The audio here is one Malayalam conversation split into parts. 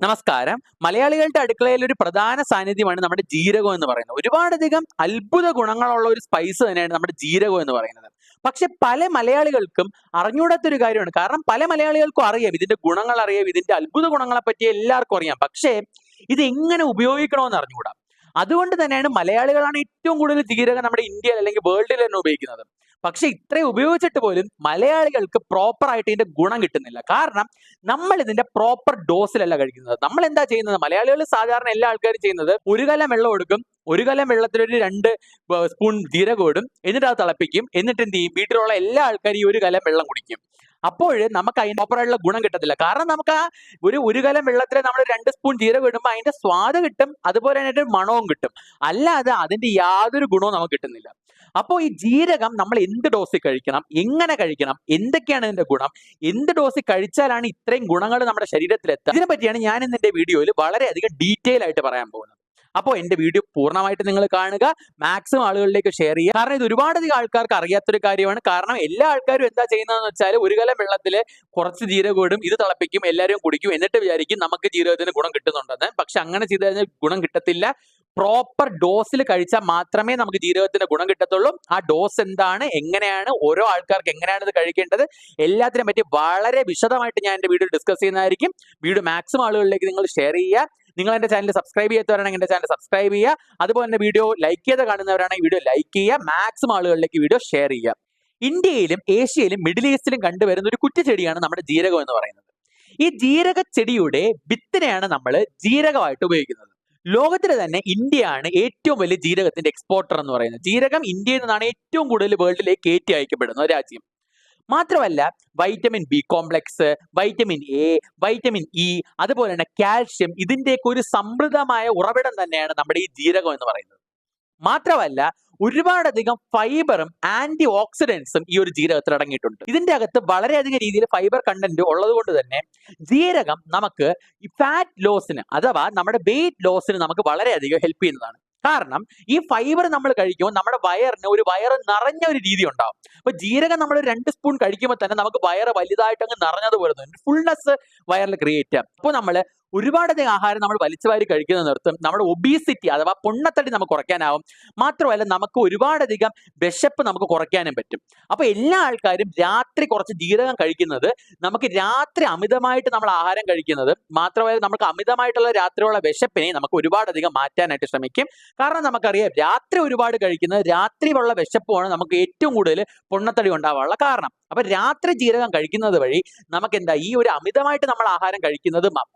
നമസ്കാരം. മലയാളികളുടെ അടുക്കളയിൽ ഒരു പ്രധാന സാന്നിധ്യമാണ് നമ്മുടെ ജീരകം എന്ന് പറയുന്നത്. ഒരുപാടധികം അത്ഭുത ഗുണങ്ങളുള്ള ഒരു സ്പൈസ് തന്നെയാണ് നമ്മുടെ ജീരകം എന്ന് പറയുന്നത്. പക്ഷെ പല മലയാളികൾക്കും അറിഞ്ഞൂടാത്തൊരു കാര്യമാണ്. കാരണം പല മലയാളികൾക്കും അറിയാം. ഇതിന്റെ ഗുണങ്ങൾ അറിയാം. ഇതിന്റെ അത്ഭുത ഗുണങ്ങളെ പറ്റി എല്ലാവർക്കും അറിയാം. പക്ഷേ ഇത് എങ്ങനെ ഉപയോഗിക്കണമെന്ന് അറിഞ്ഞുകൂടാ? അതുകൊണ്ട് തന്നെയാണ് മലയാളികളാണ് ഏറ്റവും കൂടുതൽ ജീരകം നമ്മുടെ ഇന്ത്യയിൽ അല്ലെങ്കിൽ വേൾഡിൽ തന്നെ ഉപയോഗിക്കുന്നത്. പക്ഷെ ഇത്രയും ഉപയോഗിച്ചിട്ട് പോലും മലയാളികൾക്ക് പ്രോപ്പർ ആയിട്ട് ഇതിന്റെ ഗുണം കിട്ടുന്നില്ല. കാരണം നമ്മൾ ഇതിന്റെ പ്രോപ്പർ ഡോസിലല്ല കഴിക്കുന്നത്. നമ്മൾ എന്താ ചെയ്യുന്നത്? മലയാളികൾ സാധാരണ എല്ലാ ആൾക്കാരും ചെയ്യുന്നത് ഒരു കലം വെള്ളം എടുക്കും ഒരു കലം വെള്ളത്തിൽ ഒരു രണ്ട് സ്പൂൺ ജീര ഇടും എന്നിട്ട് അത് തിളപ്പിക്കും എന്നിട്ട് എന്ത് ചെയ്യും? വീട്ടിലുള്ള എല്ലാ ആൾക്കാരും ഈ ഒരു കലം വെള്ളം കുടിക്കും. അപ്പോൾ നമുക്ക് അതിന് പ്രോപ്പർ ആയിട്ടുള്ള ഗുണം കിട്ടത്തില്ല. കാരണം നമുക്ക് ആ ഒരു ഒരു കലം വെള്ളത്തിൽ നമ്മൾ രണ്ട് സ്പൂൺ ജീരകം ഇടുമ്പോൾ അതിന്റെ സ്വാദ് കിട്ടും അതുപോലെ തന്നെ മണവും കിട്ടും. അല്ലാതെ അതിന്റെ യാതൊരു ഗുണവും നമുക്ക് കിട്ടുന്നില്ല. അപ്പോൾ ഈ ജീരകം നമ്മൾ എന്ത് ഡോസിൽ കഴിക്കണം? എങ്ങനെ കഴിക്കണം? എന്തൊക്കെയാണ് ഇതിന്റെ ഗുണം? എന്ത് ഡോസിൽ കഴിച്ചാലാണ് ഇത്രയും ഗുണങ്ങൾ നമ്മുടെ ശരീരത്തിൽ എത്തുക? ഇതിനെ പറ്റിയാണ് ഞാൻ ഇന്ന് വീഡിയോയിൽ വളരെയധികം ഡീറ്റെയിൽ ആയിട്ട് പറയാൻ പോകുന്നത്. അപ്പോൾ എന്റെ വീഡിയോ പൂർണമായിട്ട് നിങ്ങൾ കാണുക. മാക്സിമം ആളുകളിലേക്ക് ഷെയർ ചെയ്യുക. കാരണം ഇത് ഒരുപാടധികം ആൾക്കാർക്ക് അറിയാത്തൊരു കാര്യമാണ്. കാരണം എല്ലാ ആൾക്കാരും എന്താ ചെയ്യുന്നതെന്ന് വെച്ചാൽ ഒരു കലം വെള്ളത്തിൽ കുറച്ച് ജീരകം ഇടും. ഇത് തിളപ്പിക്കും. എല്ലാവരും കുടിക്കും. എന്നിട്ട് വിചാരിക്കും നമുക്ക് ജീരകത്തിന് ഗുണം കിട്ടുന്നുണ്ടെന്ന്. പക്ഷെ അങ്ങനെ ചെയ്ത് കഴിഞ്ഞാൽ ഗുണം കിട്ടത്തില്ല. പ്രോപ്പർ ഡോസിൽ കഴിച്ചാൽ മാത്രമേ നമുക്ക് ജീരകത്തിന്റെ ഗുണം കിട്ടത്തുള്ളൂ. ആ ഡോസ് എന്താണ് എങ്ങനെയാണ് ഓരോ ആൾക്കാർക്ക് എങ്ങനെയാണ് ഇത് കഴിക്കേണ്ടത് എല്ലാത്തിനെ പറ്റി വളരെ വിശദമായിട്ട് ഞാൻ എന്റെ വീഡിയോ ഡിസ്കസ് ചെയ്യുന്നതായിരിക്കും. വീഡിയോ മാക്സിമം ആളുകളിലേക്ക് നിങ്ങൾ ഷെയർ ചെയ്യുക. നിങ്ങൾ എന്റെ ചാനൽ സബ്സ്ക്രൈബ് ചെയ്യാത്തവരാണെങ്കിൽ എന്റെ ചാനൽ സബ്സ്ക്രൈബ് ചെയ്യുക. അതുപോലെ തന്നെ വീഡിയോ ലൈക്ക് ചെയ്ത് കാണുന്നവരാണെങ്കിൽ വീഡിയോ ലൈക്ക് ചെയ്യുക. മാക്സിമം ആളുകളിലേക്ക് വീഡിയോ ഷെയർ ചെയ്യുക. ഇന്ത്യയിലും ഏഷ്യയിലും മിഡിൽ ഈസ്റ്റിലും കണ്ടുവരുന്ന ഒരു കുറ്റിച്ചെടിയാണ് നമ്മുടെ ജീരകം എന്ന് പറയുന്നത്. ഈ ജീരക ചെടിയുടെ വിത്തിനെയാണ് നമ്മൾ ജീരകമായിട്ട് ഉപയോഗിക്കുന്നത്. ലോകത്തിൽ തന്നെ ഇന്ത്യയാണ് ഏറ്റവും വലിയ ജീരകത്തിന്റെ എക്സ്പോർട്ടർ എന്ന് പറയുന്നത്. ജീരകം ഇന്ത്യയിൽ നിന്നാണ് ഏറ്റവും കൂടുതൽ വേൾഡിലേക്ക് കയറ്റി അയക്കപ്പെടുന്ന രാജ്യം. മാത്രമല്ല vitamin B complex vitamin A vitamin E അതുപോലെ തന്നെ കാൽഷ്യം ഇതിന്റെയൊക്കെ ഒരു സമൃദ്ധമായ ഉറവിടം തന്നെയാണ് നമ്മുടെ ഈ ജീരകം എന്ന് പറയുന്നത്. മാത്രമല്ല ഒരുപാടധികം ഫൈബറും ആന്റി ഓക്സിഡൻസും ഈ ഒരു ജീരകത്തിൽ അടങ്ങിയിട്ടുണ്ട്. ഇതിന്റെ അകത്ത് വളരെയധികം രീതിയിൽ ഫൈബർ കണ്ടന്റ് ഉള്ളത് കൊണ്ട് തന്നെ ജീരകം നമുക്ക് ഫാറ്റ് ലോസിന് അഥവാ നമ്മുടെ വെയിറ്റ് ലോസിന് നമുക്ക് വളരെയധികം ഹെൽപ്പ് ചെയ്യുന്നതാണ്. കാരണം ഈ ഫൈബർ നമ്മൾ കഴിക്കുമ്പോൾ നമ്മുടെ വയറിന് ഒരു വയറ് നിറഞ്ഞ ഒരു രീതി ഉണ്ടാവും. അപ്പൊ ജീരകം നമ്മൾ രണ്ട് സ്പൂൺ കഴിക്കുമ്പോൾ തന്നെ നമുക്ക് വയറ് വലുതായിട്ട് അങ്ങ് നിറഞ്ഞതുപോലെ ഫുൾനെസ് വയറിൽ ക്രിയേറ്റ് ചെയ്യാം. അപ്പോൾ നമ്മൾ ഒരുപാടധികം ആഹാരം നമ്മൾ വലിച്ചു വാരി കഴിക്കുന്ന നിർത്തും. നമ്മുടെ ഒബീസിറ്റി അഥവാ പൊണ്ണത്തടി നമുക്ക് കുറയ്ക്കാനാവും. മാത്രമല്ല നമുക്ക് ഒരുപാടധികം വിശപ്പ് നമുക്ക് കുറയ്ക്കാനും പറ്റും. അപ്പൊ എല്ലാ ആൾക്കാരും രാത്രി കുറച്ച് ജീരകം കഴിക്കുന്നത് നമുക്ക് രാത്രി അമിതമായിട്ട് നമ്മൾ ആഹാരം കഴിക്കുന്നത് മാത്രമല്ല നമുക്ക് അമിതമായിട്ടുള്ള രാത്രിയുള്ള വിശപ്പിനെ നമുക്ക് ഒരുപാടധികം മാറ്റാനായിട്ട് ശ്രമിക്കും. കാരണം നമുക്കറിയാം രാത്രി ഒരുപാട് കഴിക്കുന്നത് രാത്രിയുള്ള വിശപ്പുമാണ് നമുക്ക് ഏറ്റവും കൂടുതൽ പൊണ്ണത്തടി ഉണ്ടാവാനുള്ള കാരണം. അപ്പൊ രാത്രി ജീരകം കഴിക്കുന്നത് വഴി നമുക്ക് എന്താ ഈ ഒരു അമിതമായിട്ട് നമ്മൾ ആഹാരം കഴിക്കുന്നത് മ-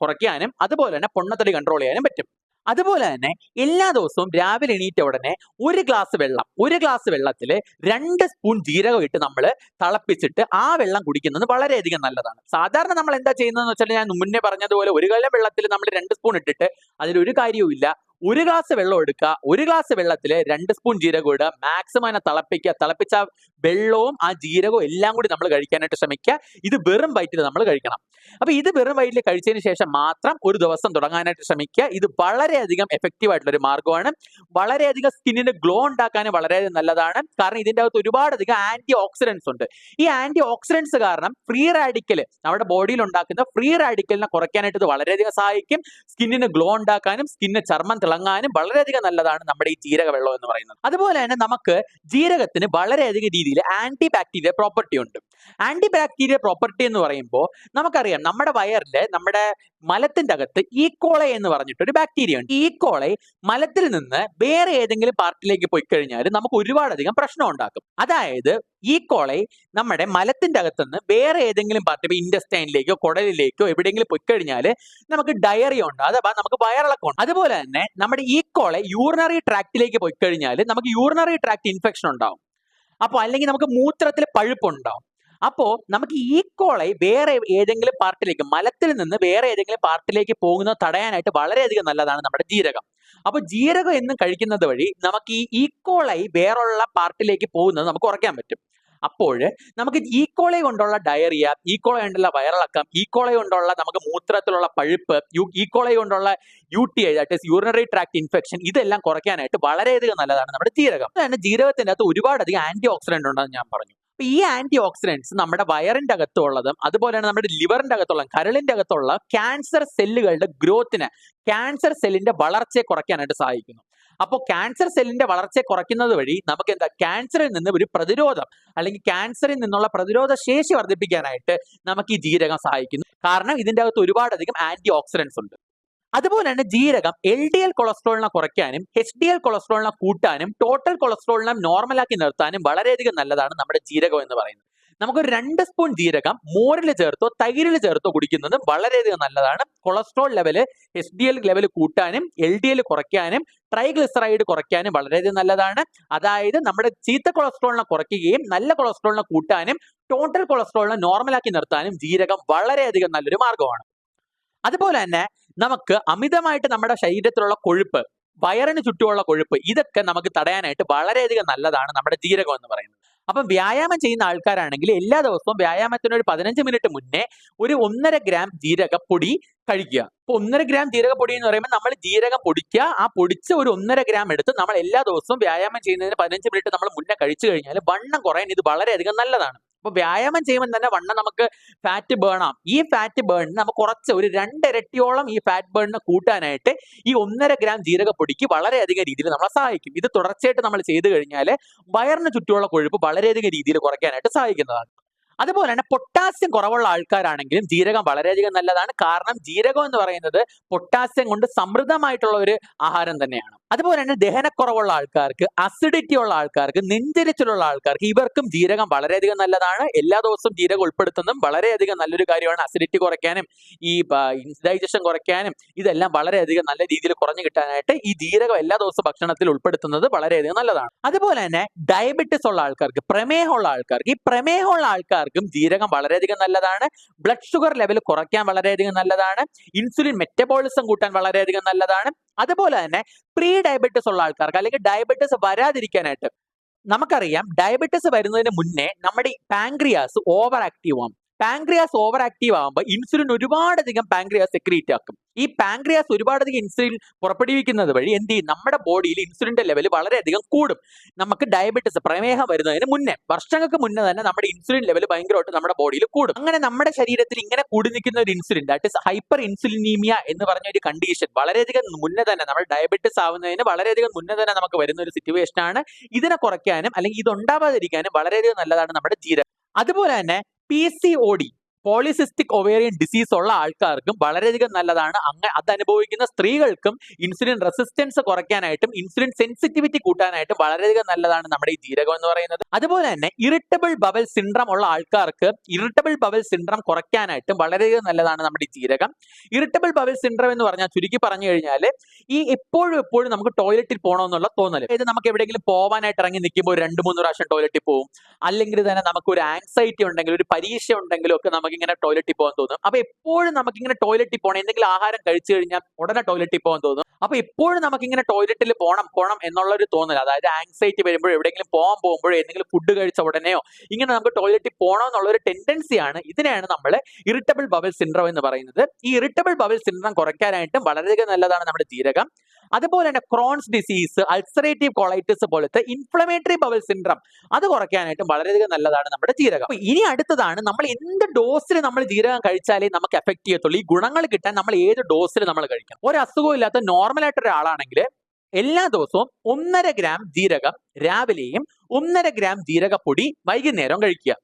കുറയ്ക്കാനും അതുപോലെ തന്നെ പൊണ്ണത്തടി കൺട്രോൾ ചെയ്യാനും പറ്റും. അതുപോലെ തന്നെ എല്ലാ ദിവസവും രാവിലെ എണീറ്റ ഉടനെ ഒരു ഗ്ലാസ് വെള്ളം ഒരു ഗ്ലാസ് വെള്ളത്തിൽ രണ്ട് സ്പൂൺ ജീരകം ഇട്ട് നമ്മൾ തിളപ്പിച്ചിട്ട് ആ വെള്ളം കുടിക്കുന്നത് വളരെയധികം നല്ലതാണ്. സാധാരണ നമ്മൾ എന്താ ചെയ്യുന്നതെന്ന് വെച്ചാൽ ഞാൻ മുന്നേ പറഞ്ഞതുപോലെ ഒരു കലം വെള്ളത്തിൽ നമ്മൾ രണ്ട് സ്പൂൺ ഇട്ടിട്ട് അതിലൊരു കാര്യവുമില്ല. ഒരു ഗ്ലാസ് വെള്ളം എടുക്കുക ഒരു ഗ്ലാസ് വെള്ളത്തിൽ രണ്ട് സ്പൂൺ ജീരകം ഇടുക മാക്സിമം അതിനെ തിളപ്പിക്കുക. തിളപ്പിച്ച വെള്ളവും ആ ജീരകവും എല്ലാം കൂടി നമ്മൾ കഴിക്കാനായിട്ട് ശ്രമിക്കുക. ഇത് വെറും വയറ്റിൽ നമ്മൾ കഴിക്കണം. അപ്പൊ ഇത് വെറും വയറ്റിൽ കഴിച്ചതിന് ശേഷം മാത്രം ഒരു ദിവസം തുടങ്ങാനായിട്ട് ശ്രമിക്കുക. ഇത് വളരെയധികം എഫക്റ്റീവ് ആയിട്ടുള്ള ഒരു മാർഗമാണ്. വളരെയധികം സ്കിന്നിന് ഗ്ലോ ഉണ്ടാക്കാനും വളരെ നല്ലതാണ്. കാരണം ഇതിന്റെ അകത്ത് ഒരുപാടധികം ആന്റി ഓക്സിഡൻസ് ഉണ്ട്. ഈ ആന്റി ഓക്സിഡൻസ് കാരണം ഫ്രീ റാഡിക്കൽ നമ്മുടെ ബോഡിയിൽ ഉണ്ടാക്കുന്ന ഫ്രീ റാഡിക്കലിനെ കുറയ്ക്കാനായിട്ട് ഇത് വളരെയധികം സഹായിക്കും. സ്കിന്നിന് ഗ്ലോ ഉണ്ടാക്കാനും സ്കിന്നിന് ചർമ്മം തിളങ്ങാനും വളരെയധികം നല്ലതാണ് നമ്മുടെ ഈ ജീരക വെള്ളം എന്ന് പറയുന്നത്. അതുപോലെ തന്നെ നമുക്ക് ജീരകത്തിന് വളരെയധികം രീതിയിൽ ആന്റി ബാക്ടീരിയ പ്രോപ്പർട്ടി ഉണ്ട്. ആന്റി ബാക്ടീരിയ പ്രോപ്പർട്ടി എന്ന് പറയുമ്പോൾ നമുക്കറിയാം നമ്മുടെ വയറിൽ നമ്മുടെ മലത്തിന്റെ അകത്ത് ഈക്കോളെ എന്ന് പറഞ്ഞിട്ട് ഒരു ബാക്ടീരിയ ഉണ്ട് ഈക്കോളെ മലത്തിൽ നിന്ന് വേറെ ഏതെങ്കിലും പാർട്ടിലേക്ക് പോയി കഴിഞ്ഞാൽ നമുക്ക് ഒരുപാടധികം പ്രശ്നം ഉണ്ടാക്കും. അതായത് ഈക്കോളെ നമ്മുടെ മലത്തിന്റെ അകത്തുനിന്ന് വേറെ ഏതെങ്കിലും പാർട്ടി ഇൻഡസ്റ്റൈനിലേക്കോ കുടലിലേക്കോ എവിടെയെങ്കിലും പോയി കഴിഞ്ഞാൽ നമുക്ക് ഡയറിയ ഉണ്ട് അഥവാ നമുക്ക് വയറിളക്കം ഉണ്ട്. അതുപോലെ തന്നെ നമ്മുടെ ഈക്കോളെ യൂറിനറി ട്രാക്റ്റിലേക്ക് പോയി കഴിഞ്ഞാൽ നമുക്ക് യൂറിനറി ട്രാക്ട് ഇൻഫെക്ഷൻ ഉണ്ടാവും. അപ്പോൾ അല്ലെങ്കിൽ നമുക്ക് മൂത്രത്തിൽ പഴുപ്പുണ്ടാവും. അപ്പോ നമുക്ക് ഈക്കോളെ വേറെ ഏതെങ്കിലും പാർട്ടിലേക്ക് മലത്തിൽ നിന്ന് വേറെ ഏതെങ്കിലും പാർട്ടിലേക്ക് പോകുന്നത് തടയാനായിട്ട് വളരെയധികം നല്ലതാണ് നമ്മുടെ ജീരകം. അപ്പൊ ജീരകം എന്നും കഴിക്കുന്നത് വഴി നമുക്ക് ഈ ഈക്വളായി വേറുള്ള പാർട്ടിലേക്ക് പോകുന്നത് നമുക്ക് കുറയ്ക്കാൻ പറ്റും. അപ്പോൾ നമുക്ക് ഈക്കോളെ കൊണ്ടുള്ള ഡയറിയ ഈക്കോളെ കൊണ്ടുള്ള വയറിളക്കം ഈക്കോളെ കൊണ്ടുള്ള നമുക്ക് മൂത്രത്തിലുള്ള പഴുപ്പ് ഈക്കോളെ കൊണ്ടുള്ള U T I that is urinary tract infection ഇതെല്ലാം കുറയ്ക്കാനായിട്ട് വളരെയധികം നല്ലതാണ് നമ്മുടെ ജീരകം. ജീരകത്തിന്റെ അകത്ത് ഒരുപാടധികം ആന്റി ഓക്സിഡന്റ് ഉണ്ടെന്ന് ഞാൻ പറഞ്ഞു. അപ്പൊ ഈ ആന്റി ഓക്സിഡൻസ് നമ്മുടെ വയറിന്റെ അകത്തുള്ളതും അതുപോലെ തന്നെ നമ്മുടെ ലിവറിന്റെ അകത്തുള്ള കരളിന്റെ അകത്തുള്ള ക്യാൻസർ സെല്ലുകളുടെ ഗ്രോത്തിന് ക്യാൻസർ സെല്ലിന്റെ വളർച്ചയെ കുറയ്ക്കാനായിട്ട് സഹായിക്കുന്നു. അപ്പോൾ ക്യാൻസർ സെല്ലിന്റെ വളർച്ചയെ കുറയ്ക്കുന്നത് വഴി നമുക്ക് എന്താ? ക്യാൻസറിൽ നിന്ന് ഒരു പ്രതിരോധം അല്ലെങ്കിൽ ക്യാൻസറിൽ നിന്നുള്ള പ്രതിരോധ ശേഷി വർദ്ധിപ്പിക്കാനായിട്ട് നമുക്ക് ഈ ജീരകം സഹായിക്കുന്നു. കാരണം ഇതിന്റെ അകത്ത് ഒരുപാടധികം ആന്റി ഓക്സിഡൻസ് ഉണ്ട്. അതുപോലെ തന്നെ ജീരകം എൽ ഡി എൽ കൊളസ്ട്രോളിനെ കുറയ്ക്കാനും എച്ച് ഡി എൽ കൊളസ്ട്രോളിനെ കൂട്ടാനും ടോട്ടൽ കൊളസ്ട്രോളിനെ നോർമലാക്കി നിർത്താനും വളരെയധികം നല്ലതാണ് നമ്മുടെ ജീരകം എന്ന് പറയുന്നത്. നമുക്കൊരു രണ്ട് സ്പൂൺ ജീരകം മോരിൽ ചേർത്തോ തൈരിൽ ചേർത്തോ കുടിക്കുന്നത് വളരെയധികം നല്ലതാണ്. Cholesterol level H D L level കൂട്ടാനും എൽ ഡി എൽ കുറയ്ക്കാനും ട്രൈഗ്ലിസറൈഡ് കുറയ്ക്കാനും വളരെയധികം നല്ലതാണ്. അതായത് നമ്മുടെ ചീത്ത കൊളസ്ട്രോളിനെ കുറയ്ക്കുകയും നല്ല കൊളസ്ട്രോളിനെ കൂട്ടാനും ടോട്ടൽ കൊളസ്ട്രോളിനെ നോർമലാക്കി നിർത്താനും ജീരകം വളരെയധികം നല്ലൊരു മാർഗമാണ്. അതുപോലെ തന്നെ നമുക്ക് അമിതമായിട്ട് നമ്മുടെ ശരീരത്തിലുള്ള കൊഴുപ്പ് വയറിന് ചുറ്റുമുള്ള കൊഴുപ്പ് ഇതൊക്കെ നമുക്ക് തടയാനായിട്ട് വളരെയധികം നല്ലതാണ് നമ്മുടെ ജീരകം എന്ന് പറയുന്നത്. അപ്പം വ്യായാമം ചെയ്യുന്ന ആൾക്കാരാണെങ്കിൽ എല്ലാ ദിവസവും വ്യായാമത്തിന് ഒരു പതിനഞ്ച് മിനിറ്റ് മുന്നേ ഒരു ഒന്നര ഗ്രാം ജീരകപ്പൊടി കഴിക്കുക. അപ്പൊ ഒന്നര ഗ്രാം ജീരകപ്പൊടി എന്ന് പറയുമ്പോൾ നമ്മൾ ജീരകം പൊടിക്കുക. ആ പൊടിച്ച ഒരു ഒന്നര ഗ്രാം എടുത്ത് നമ്മൾ എല്ലാ ദിവസവും വ്യായാമം ചെയ്യുന്നതിന് പതിനഞ്ച് മിനിറ്റ് നമ്മൾ മുന്നേ കഴിച്ചു കഴിഞ്ഞാൽ വണ്ണം കുറയാൻ ഇത് വളരെയധികം നല്ലതാണ്. അപ്പൊ വ്യായാമം ചെയ്യുമ്പോൾ തന്നെ വണ്ണം നമുക്ക് ഫാറ്റ് ബേൺ ആം ഈ ഫാറ്റ് ബേണിന് നമുക്ക് കുറച്ച് ഒരു രണ്ടിരട്ടിയോളം ഈ ഫാറ്റ് ബേണിനെ കൂട്ടാനായിട്ട് ഈ ഒന്നര ഗ്രാം ജീരകപ്പൊടിക്ക് വളരെയധികം രീതിയിൽ നമ്മളെ സഹായിക്കും. ഇത് തുടർച്ചയായിട്ട് നമ്മൾ ചെയ്തു കഴിഞ്ഞാൽ വയറിന് ചുറ്റുമുള്ള കൊഴുപ്പ് വളരെയധികം രീതിയിൽ കുറയ്ക്കാനായിട്ട് സഹായിക്കുന്നതാണ്. അതുപോലെ തന്നെ പൊട്ടാസ്യം കുറവുള്ള ആൾക്കാരാണെങ്കിലും ജീരകം വളരെയധികം നല്ലതാണ്. കാരണം ജീരകം എന്ന് പറയുന്നത് പൊട്ടാസ്യം കൊണ്ട് സമൃദ്ധമായിട്ടുള്ള ഒരു ആഹാരം തന്നെയാണ്. അതുപോലെ തന്നെ ദഹനക്കുറവുള്ള ആൾക്കാർക്ക് അസിഡിറ്റി ഉള്ള ആൾക്കാർക്ക് നെഞ്ചരിച്ചിലുള്ള ആൾക്കാർക്ക് ഇവർക്കും ജീരകം വളരെയധികം നല്ലതാണ്. എല്ലാ ദിവസവും ജീരകം ഉൾപ്പെടുത്തുന്നതും വളരെയധികം നല്ലൊരു കാര്യമാണ്. അസിഡിറ്റി കുറയ്ക്കാനും ഈ ഡൈജഷൻ കുറയ്ക്കാനും ഇതെല്ലാം വളരെയധികം നല്ല രീതിയിൽ കുറഞ്ഞു കിട്ടാനായിട്ട് ഈ ജീരകം എല്ലാ ദിവസവും ഭക്ഷണത്തിൽ ഉൾപ്പെടുത്തുന്നത് വളരെയധികം നല്ലതാണ്. അതുപോലെ തന്നെ ഡയബറ്റിസ് ഉള്ള ആൾക്കാർക്ക് പ്രമേഹമുള്ള ആൾക്കാർക്ക് ഈ പ്രമേഹമുള്ള ആൾക്കാർക്കും ജീരകം വളരെയധികം നല്ലതാണ്. ബ്ലഡ് ഷുഗർ ലെവൽ കുറയ്ക്കാൻ വളരെയധികം നല്ലതാണ്. ഇൻസുലിൻ മെറ്റബോളിസം കൂട്ടാൻ വളരെയധികം നല്ലതാണ്. അതുപോലെ തന്നെ പ്രീ ഡയബറ്റിസ് ഉള്ള ആൾക്കാർക്ക് അല്ലെങ്കിൽ ഡയബറ്റിസ് വരാതിരിക്കാനായിട്ട് നമുക്കറിയാം ഡയബറ്റിസ് വരുന്നതിന് മുന്നേ നമ്മുടെ പാങ്ക്രിയാസ് ഓവർ ആക്റ്റീവ് ആവും പാങ്ക്രിയാസ് ഓവർ ആക്റ്റീവ് ആകുമ്പോൾ ഇൻസുലിൻ ഒരുപാടധികം പാൻക്രിയാസ് സെക്രീറ്റ് ആക്കും. ഈ പാങ്ക്രിയാസ് ഒരുപാടധികം ഇൻസുലിൻ പുറപ്പെടുവിക്കുന്നത് വഴി എന്ത് ചെയ്യും? നമ്മുടെ ബോഡിയിൽ ഇൻസുലിന്റെ ലെവൽ വളരെയധികം കൂടും. നമുക്ക് ഡയബറ്റിസ് പ്രമേഹം വരുന്നതിന് മുന്നേ വർഷങ്ങൾക്ക് മുന്നേ തന്നെ നമ്മുടെ ഇൻസുലിൻ ലെവൽ ഭയങ്കരമായിട്ട് നമ്മുടെ ബോഡിയിൽ കൂടും. അങ്ങനെ നമ്മുടെ ശരീരത്തിൽ ഇങ്ങനെ കൂടി നിൽക്കുന്ന ഒരു insulin that is hyper insulinaemia എന്ന് പറഞ്ഞ ഒരു കണ്ടീഷൻ വളരെയധികം മുന്നേ തന്നെ നമ്മൾ ഡയബറ്റിസ് ആവുന്നതിന് വളരെയധികം മുന്നേ തന്നെ നമുക്ക് വരുന്ന ഒരു സിറ്റുവേഷൻ ആണ്. ഇതിനെ കുറയ്ക്കാനും അല്ലെങ്കിൽ ഇത് ഉണ്ടാവാതിരിക്കാനും വളരെയധികം നല്ലതാണ് നമ്മുടെ ജീരകം. അതുപോലെ തന്നെ P C O polycystic ovarian disease ഉള്ള ആൾക്കാർക്കും വളരെയധികം നല്ലതാണ്. അങ്ങനെ അത് അനുഭവിക്കുന്ന സ്ത്രീകൾക്കും ഇൻസുലിൻ റെസിസ്റ്റൻസ് കുറയ്ക്കാനായിട്ടും ഇൻസുലിൻ സെൻസിറ്റിവിറ്റി കൂട്ടാനായിട്ടും വളരെയധികം നല്ലതാണ് നമ്മുടെ ഈ ജീരകം എന്ന് പറയുന്നത്. അതുപോലെ തന്നെ ഇറിറ്റബിൾ ബബൽ സിൻഡ്രം ഉള്ള ആൾക്കാർക്ക് ഇറിറ്റബിൾ ബബൽ സിൻഡ്രം കുറയ്ക്കാനായിട്ടും വളരെയധികം നല്ലതാണ് നമ്മുടെ ഈ ജീരകം. ഇറിറ്റബിൾ ബബൽ സിൻഡ്രം എന്ന് പറഞ്ഞാൽ ചുരുക്കി പറഞ്ഞു കഴിഞ്ഞാൽ ഈ എപ്പോഴും എപ്പോഴും നമുക്ക് ടോയ്ലറ്റിൽ പോകണമെന്നുള്ള തോന്നൽ അതായത് നമുക്ക് എവിടെയെങ്കിലും പോകാനായിട്ട് ഇറങ്ങി നിൽക്കുമ്പോൾ രണ്ട് മൂന്ന് പ്രാവശ്യം ടോയ്ലറ്റിൽ പോകും അല്ലെങ്കിൽ തന്നെ നമുക്ക് ഒരു ആൻസൈറ്റി ഉണ്ടെങ്കിൽ ഒരു പരീക്ഷ ഉണ്ടെങ്കിലും ഒക്കെ നമുക്ക് ഇങ്ങനെ ടോയ്ലറ്റിൽ പോകാൻ തോന്നും. അപ്പൊ എപ്പോഴും നമുക്ക് ഇങ്ങനെ ടോയ്ലറ്റിൽ പോകണം എന്തെങ്കിലും ആഹാരം കഴിച്ചു കഴിഞ്ഞാൽ ഉടനെ ടോയ്ലറ്റിൽ പോകാൻ തോന്നും. അപ്പൊ എപ്പോഴും നമുക്ക് ഇങ്ങനെ ടോയ്ലറ്റിൽ പോകണം പോകണം എന്നുള്ള ഒരു തോന്നൽ. അതായത് ആങ്സൈറ്റി വരുമ്പോഴോ എവിടെയെങ്കിലും പോകാൻ പോകുമ്പോഴോ എന്തെങ്കിലും ഫുഡ് കഴിച്ച ഉടനെയോ ഇങ്ങനെ നമുക്ക് ടോയ്ലറ്റിൽ പോകണം എന്നുള്ള ഒരു ടെൻഡൻസിയാണ് ഇതിനെയാണ് നമ്മൾ ഇറിറ്റബിൾ ബബിൾ സിൻഡ്രം എന്ന് പറയുന്നത്. ഈ ഇറിറ്റബിൾ ബബിൾ സിൻഡ്രം കുറയ്ക്കാനായിട്ടും വളരെയധികം നല്ലതാണ് നമ്മുടെ ജീരകം. അതുപോലെ തന്നെ ക്രോൺസ് ഡിസീസ് അൾസറേറ്റീവ് കൊളൈറ്റിസ് പോലത്തെ ഇൻഫ്ലമേറ്ററി ബവൽ സിൻഡ്രം അത് കുറയ്ക്കാനായിട്ടും വളരെയധികം നല്ലതാണ് നമ്മുടെ ജീരകം. അപ്പൊ ഇനി അടുത്തതാണ് നമ്മൾ എന്ത് ഡോസിൽ നമ്മൾ ജീരകം കഴിച്ചാലേ നമുക്ക് എഫക്ട് ചെയ്യത്തുള്ളൂ? ഈ ഗുണങ്ങൾ കിട്ടാൻ നമ്മൾ ഏത് ഡോസിൽ നമ്മൾ കഴിക്കണം? ഒരു അസുഖവും ഇല്ലാത്ത നോർമൽ ആയിട്ട് ഒരാളാണെങ്കിൽ എല്ലാ ദിവസവും ഒന്നര ഗ്രാം ജീരകം രാവിലെയും ഒന്നര ഗ്രാം ജീരകപ്പൊടി വൈകുന്നേരം കഴിക്കുക.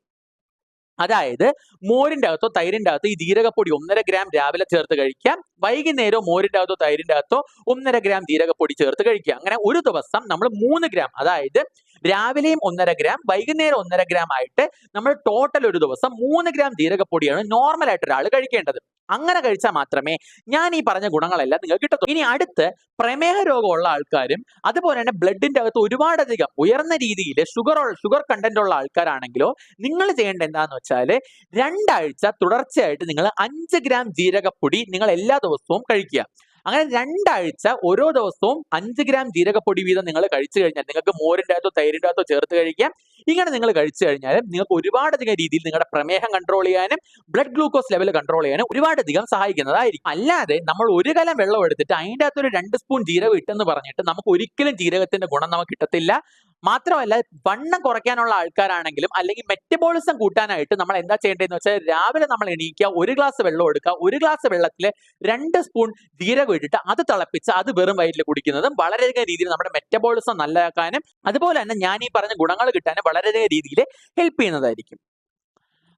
അതായത് മോരിന്റെ അകത്തോ തൈരിന്റെ അകത്തോ ഈ ജീരകപ്പൊടി ഒന്നര ഗ്രാം രാവിലെ ചേർത്ത് കഴിക്കാം വൈകുന്നേരം മോരിന്റെ അകത്തോ തൈരിന്റെ അകത്തോ ഒന്നര ഗ്രാം ജീരകപ്പൊടി ചേർത്ത് കഴിക്കുക. അങ്ങനെ ഒരു ദിവസം നമ്മൾ മൂന്ന് ഗ്രാം അതായത് രാവിലെയും ഒന്നര ഗ്രാം വൈകുന്നേരം ഒന്നര ഗ്രാം ആയിട്ട് നമ്മൾ ടോട്ടൽ ഒരു ദിവസം മൂന്ന് ഗ്രാം ജീരകപ്പൊടിയാണ് നോർമൽ ആയിട്ട് ഒരാൾ കഴിക്കേണ്ടത്. അങ്ങനെ കഴിച്ചാൽ മാത്രമേ ഞാൻ ഈ പറഞ്ഞ ഗുണങ്ങളെല്ലാം നിങ്ങൾക്ക് കിട്ടത്തുള്ളൂ. ഇനി അടുത്ത് പ്രമേഹ രോഗമുള്ള ആൾക്കാരും അതുപോലെ തന്നെ ബ്ലഡിന്റെ അകത്ത് ഒരുപാടധികം ഉയർന്ന രീതിയിൽ ഷുഗർ ഷുഗർ കണ്ടന്റ് ഉള്ള ആൾക്കാരാണെങ്കിലോ നിങ്ങൾ ചെയ്യേണ്ട എന്താന്ന് വെച്ചാൽ രണ്ടാഴ്ച തുടർച്ചയായിട്ട് നിങ്ങൾ അഞ്ച് ഗ്രാം ജീരകപ്പൊടി നിങ്ങൾ എല്ലാ ദിവസവും കഴിക്കുക. അങ്ങനെ രണ്ടാഴ്ച ഓരോ ദിവസവും അഞ്ച് ഗ്രാം ജീരകപ്പൊടി വീതം നിങ്ങൾ കഴിച്ചു കഴിഞ്ഞാൽ നിങ്ങൾക്ക് മോരിന്റെ അകത്തോ തൈരിന്റെ അകത്തോ ചേർത്ത് കഴിക്കാം. ഇങ്ങനെ നിങ്ങൾ കഴിച്ചു കഴിഞ്ഞാൽ നിങ്ങൾക്ക് ഒരുപാടധികം രീതിയിൽ നിങ്ങളുടെ പ്രമേഹം കൺട്രോൾ ചെയ്യാനും ബ്ലഡ് ഗ്ലൂക്കോസ് ലെവൽ കൺട്രോൾ ചെയ്യാനും ഒരുപാടധികം സഹായിക്കുന്നതായിരിക്കും. അല്ലാതെ നമ്മൾ ഒരു കലം വെള്ളം എടുത്തിട്ട് അതിന്റെ അകത്തൊരു രണ്ട് സ്പൂൺ ജീരകം ഇട്ടെന്ന് പറഞ്ഞിട്ട് നമുക്ക് ഒരിക്കലും ജീരകത്തിന്റെ ഗുണം നമുക്ക് കിട്ടത്തില്ല. മാത്രമല്ല വണ്ണം കുറയ്ക്കാനുള്ള ആൾക്കാരാണെങ്കിലും അല്ലെങ്കിൽ മെറ്റബോളിസം കൂട്ടാനായിട്ട് നമ്മൾ എന്താ ചെയ്യേണ്ടതെന്ന് വെച്ചാൽ രാവിലെ നമ്മൾ എണീക്കുക ഒരു ഗ്ലാസ് വെള്ളം എടുക്കുക ഒരു ഗ്ലാസ് വെള്ളത്തിൽ രണ്ട് സ്പൂൺ ജീരകം ഇട്ടിട്ട് അത് തിളപ്പിച്ച് അത് വെറും വയറ്റിൽ കുടിക്കുന്നതും വളരെയധികം രീതിയിൽ നമ്മുടെ മെറ്റബോളിസം നല്ലതാക്കാനും അതുപോലെ തന്നെ ഞാൻ ഈ പറഞ്ഞ ഗുണങ്ങൾ കിട്ടാനും വളരെയധികം രീതിയിൽ ഹെൽപ്പ് ചെയ്യുന്നതായിരിക്കും.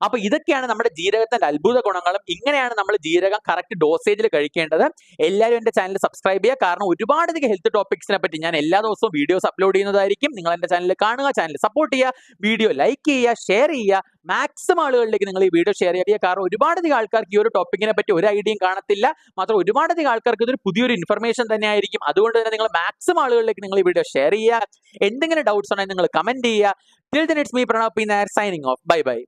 അപ്പൊ ഇതൊക്കെയാണ് നമ്മുടെ ജീരകത്തിന്റെ അത്ഭുത ഗുണങ്ങളും. ഇങ്ങനെയാണ് നമ്മൾ ജീരകം കറക്റ്റ് ഡോസേജിൽ കഴിക്കേണ്ടത്. എല്ലാവരും എന്റെ ചാനൽ സബ്സ്ക്രൈബ് ചെയ്യുക. കാരണം ഒരുപാട് ഒരുപാടധികം ഹെൽത്ത് ടോപ്പിക്സിനെ പറ്റി ഞാൻ എല്ലാ ദിവസവും വീഡിയോസ് അപ്ലോഡ് ചെയ്യുന്നതായിരിക്കും. നിങ്ങൾ എന്റെ ചാനൽ കാണുക ചാനൽ സപ്പോർട്ട് ചെയ്യുക. വീഡിയോ ലൈക്ക് ചെയ്യുക ഷെയർ ചെയ്യുക. മാക്സിമം ആളുകളിലേക്ക് നിങ്ങൾ ഈ വീഡിയോ ഷെയർ ചെയ്യുക. കാരണം ഒരുപാടധികം ആൾക്കാർക്ക് ഈ ഒരു ടോപ്പിക്കിനെ പറ്റി ഒരു ഐഡിയയും കാണത്തില്ല. മാത്രം ഒരുപാടധികം ആൾക്കാർക്ക് ഇതൊരു പുതിയൊരു ഇൻഫർമേഷൻ തന്നെ ആയിരിക്കും അതുകൊണ്ട് തന്നെ നിങ്ങൾ മാക്സിമം ആളുകളിലേക്ക് നിങ്ങൾ ഈ വീഡിയോ ഷെയർ ചെയ്യുക. എന്തെങ്കിലും ഡൗട്ട്സ് ഉണ്ടെങ്കിൽ നിങ്ങൾ കമന്റ് ചെയ്യുക. Till the next me Pranav P Nair signing off bye bye